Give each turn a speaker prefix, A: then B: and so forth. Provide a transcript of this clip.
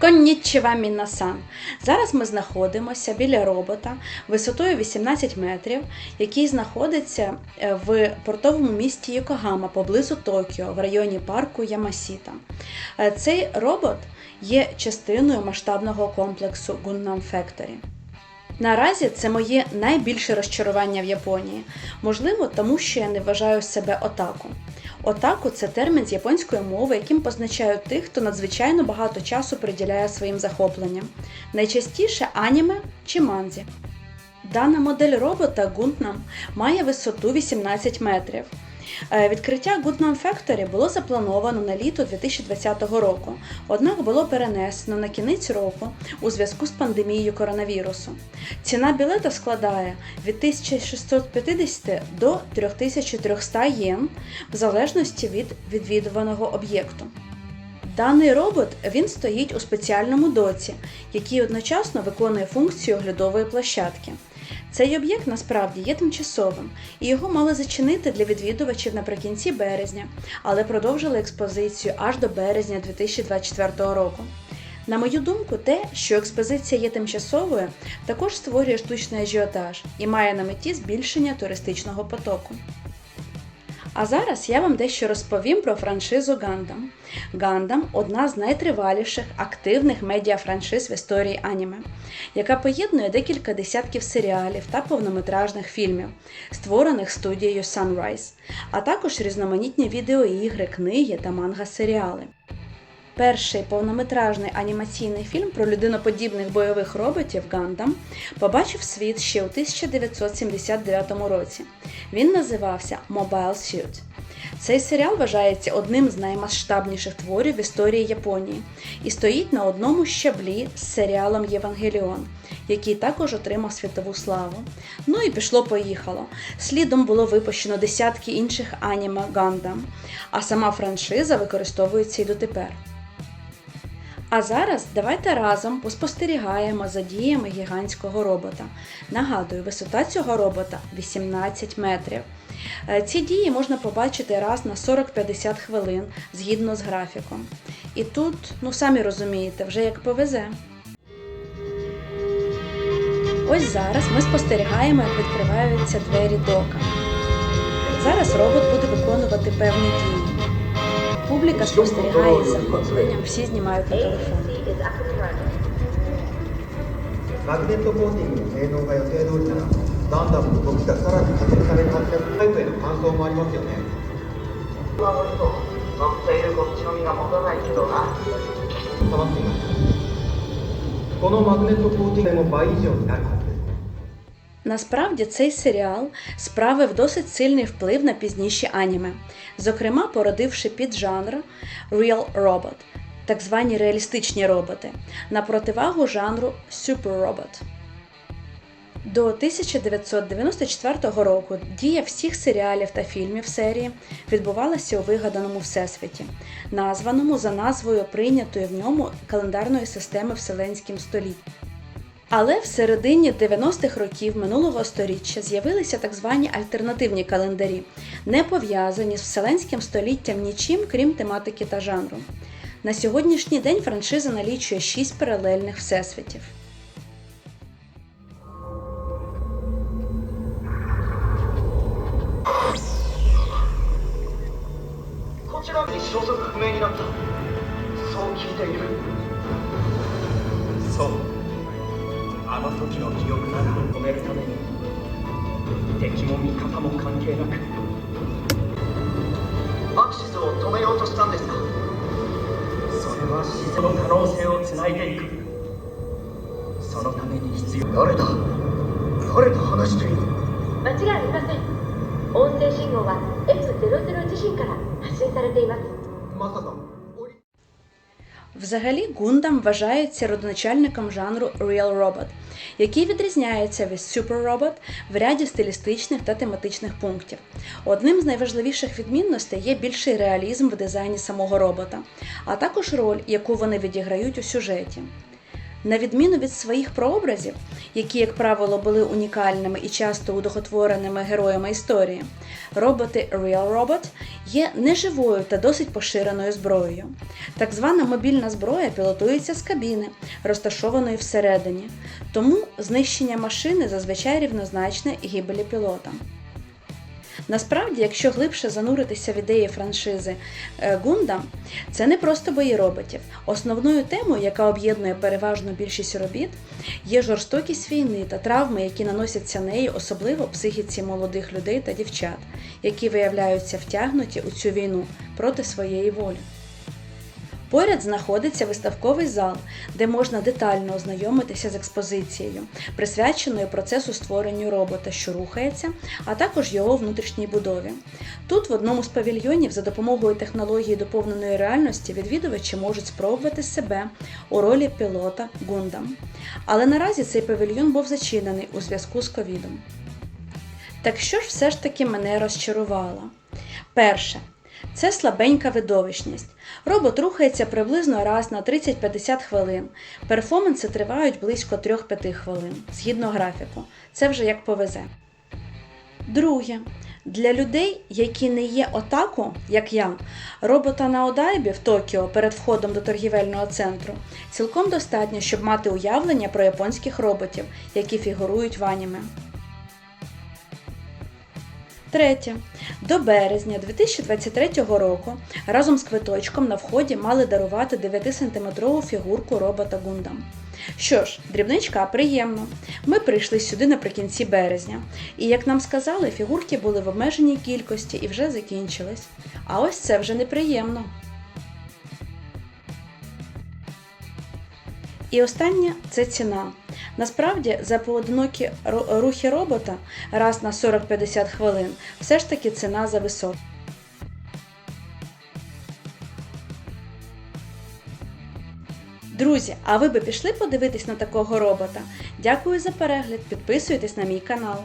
A: Коннічева Мінасан. Зараз ми знаходимося біля робота висотою 18 метрів, який знаходиться е, в портовому місті Йокогама поблизу Токіо в районі парку Ямасіта. Е, Цей робот є частиною масштабного комплексу Gundam Factory. Наразі це моє найбільше розчарування в Японії. Можливо, тому що я не вважаю себе отаку. Отаку це термін з японської мови, яким позначають тих, хто надзвичайно багато часу приділяє своїм захопленням. Найчастіше аніме чи манзі. Дана модель робота Гунтнам має висоту 18 метрів. Е, Відкриття Goodman Factory було заплановано на літо 2020 року, однак було перенесено на кінець року у зв'язку з пандемією коронавірусу. Ціна білета складає від 1650 до 3300 єн в залежності від відвідуваного об'єкту. Даний робот він стоїть у спеціальному доці, який одночасно виконує функцію оглядової площадки. Цей об'єкт насправді є тимчасовим, і його мали зачинити для відвідувачів наприкінці березня, але продовжили експозицію аж до березня 2024 року. На мою думку, те, що експозиція є тимчасовою, також створює штучний ажіотаж і має на меті збільшення туристичного потоку. А зараз я вам дещо розповім про франшизу Gundam. Gundam – одна з найтриваліших активних медіафраншиз в історії аніме, яка поєднує декілька десятків серіалів та повнометражних фільмів, створених студією Sunrise, а також різноманітні відеоігри, книги та манга-серіали. Перший повнометражний анімаційний фільм про людиноподібних бойових роботів Gundam побачив світ ще у 1979 році. Він називався Mobile Suit. Цей серіал вважається одним з наймасштабніших творів в історії Японії і стоїть на одному щаблі з серіалом Євангеліон, який також отримав світову славу. Ну і пішло-поїхало. Слідом було випущено десятки інших аніме Gundam, а сама франшиза використовується і дотепер. А зараз давайте разом поспостерігаємо за діями гігантського робота. Нагадую, висота цього робота 18 метрів. Е, Ці дії можна побачити раз на 40-50 хвилин згідно з графіком. І тут, ну самі розумієте, вже як повезе. Ось зараз ми спостерігаємо, як відкриваються двері дока. Зараз робот буде виконувати певні дії. Публіка спостерігає з захопленням, всі знімають на телефон.
B: マグネットコーティングの性能が予定通りならガンダムの動きがさらに加速されるはずでタイプへの感想もありますよね
C: 守ると乗っているこっちの身が持たないけどな
B: 収まっていますこのマグネットコーティングも倍以上になるはずです
A: Насправді цей серіал справив досить сильний вплив на пізніші аніме, зокрема породивши піджанр Real Robot, так звані реалістичні роботи, на противагу жанру Super Robot. До 1994 року дія всіх серіалів та фільмів серії відбувалася у вигаданому всесвіті, названому за назвою прийнятої в ньому календарної системи Вселенським століттям. Але в середині 90-х років минулого століття з'явилися так звані альтернативні календарі, не пов'язані з вселенським століттям нічим, крім тематики та жанру. На сьогоднішній день франшиза налічує 6 паралельних всесвітів.
C: こ
D: あの時の記憶なら止めるために敵も味方も関係なく。
C: アクシスを止めようとしたんですか？
D: それは自然の可能性をつないでいく。そのために必要。
B: 誰だ？誰と話している？
E: 間違いありません。音声信号は F00 自身から発信されています。
B: まさか
A: Взагалі, Gundam вважається родоначальником жанру Real Robot, який відрізняється від Super Robot в ряді стилістичних та тематичних пунктів. Одним з найважливіших відмінностей є більший реалізм в дизайні самого робота, а також роль, яку вони відіграють у сюжеті. На відміну від своїх прообразів, які, як правило, були унікальними і часто удохотвореними героями історії, роботи Real Robot є неживою та досить поширеною зброєю. Так звана мобільна зброя пілотується з кабіни, розташованої всередині, тому знищення машини зазвичай рівнозначне гибелі пілота. Насправді, якщо глибше зануритися в ідеї франшизи е, Гундам, це не просто бої роботів. Основною темою, яка об'єднує переважну більшість робіт, є жорстокість війни та травми, які наносяться нею, особливо психіці молодих людей та дівчат, які виявляються втягнуті у цю війну проти своєї волі. Поряд знаходиться виставковий зал, де можна детально ознайомитися з експозицією, присвяченою процесу створення робота, що рухається, а також його внутрішній будові. Тут, в одному з павільйонів, за допомогою технології доповненої реальності, відвідувачі можуть спробувати себе у ролі пілота Гундам. Але наразі цей павільйон був зачинений у зв'язку з ковідом. Так що ж все ж таки мене розчарувало? Перше. Це слабенька видовищність. Робот рухається приблизно раз на 30-50 хвилин. Перформанси тривають близько 3-5 хвилин, згідно графіку. Це вже як повезе. Друге. Для людей, які не є отаку, як я, робота на Одайбі в Токіо перед входом до торгівельного центру цілком достатньо, щоб мати уявлення про японських роботів, які фігурують в аніме. Третє. До березня 2023 року разом з квиточком на вході мали дарувати 9-сантиметрову фігурку робота Гундам. Що ж, дрібничка приємно. Ми прийшли сюди наприкінці березня, і як нам сказали, фігурки були в обмеженій кількості і вже закінчились. А ось це вже неприємно. І останнє це ціна. Насправді, за поодинокі рухи робота раз на 40-50 хвилин, все ж таки ціна за висока. Друзі, а ви би пішли подивитись на такого робота? Дякую за перегляд, підписуйтесь на мій канал.